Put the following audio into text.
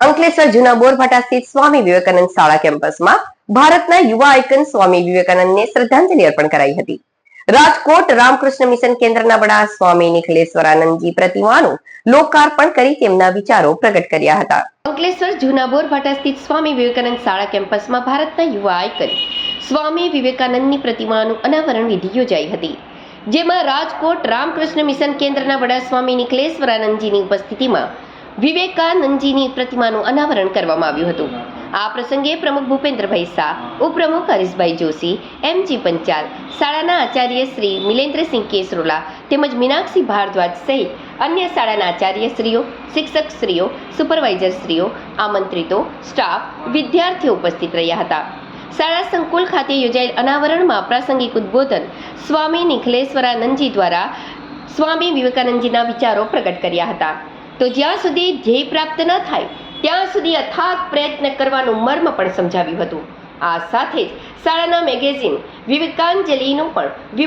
અંકલેશ્વર જૂના બોરભાટા સ્થિત સ્વામી વિવેકાનંદ શાળા કેમ્પસમાં ભારતના યુવા આઇકન સ્વામી વિવેકાનંદને શ્રદ્ધાંજલિ અર્પણ કરાઈ હતી. રાજકોટ રામકૃષ્ણ મિશન કેન્દ્રના વડા સ્વામી નિખલેશ્વરાનંદજી પ્રતિમાનું લોકાર્પણ કરી તેમના વિચારો પ્રગટ કર્યા હતા. અંકલેશ્વર જૂના બોરભાટા સ્થિત સ્વામી વિવેકાનંદ શાળા કેમ્પસમાં ભારતના યુવા આઇકન સ્વામી વિવેકાનંદની પ્રતિમાનું અનાવરણ વિધિ યોજાઈ હતી. જેમાં રાજકોટ રામકૃષ્ણ મિશન કેન્દ્રના વડા સ્વામી નિખલેશ્વરાનંદજીની ઉપસ્થિતિમાં વિવેકાનંદજીની પ્રતિમાનું અનાવરણ કરવામાં આવ્યું હતું. આ પ્રસંગે પ્રમુખ ભૂપેન્દ્રભાઈ શાહ, ઉપપ્રમુખ હરીશભાઈ જોશી, એમજી પંચાલ, શાળાના આચાર્ય શ્રી મિલેન્દ્રસિંહ કેસરોલા તેમજ મીનાક્ષી ભારદ્વાજ સહિત અન્ય શાળાના આચાર્યશ્રીઓ, શિક્ષકશ્રીઓ, સુપરવાઇઝરશ્રીઓ, આમંત્રિતો, સ્ટાફ, વિદ્યાર્થીઓ ઉપસ્થિત રહ્યા હતા. શાળા સંકુલ ખાતે યોજાયેલ અનાવરણમાં પ્રાસંગિક ઉદ્બોધન સ્વામી નિખલેશ્વરાનંદજી દ્વારા સ્વામી વિવેકાનંદજીના વિચારો પ્રગટ કર્યા હતા. તો જ્યાં સુધી ધ્યેય પ્રાપ્ત ન થાય, ત્યાં સુધી અથાગ પ્રયત્ન કરવાનું મર્મ પણ સમજાવ્યું હતું. આ સાથે જ શાળાના મેગેઝિન વિવેકાંજલિનું પણ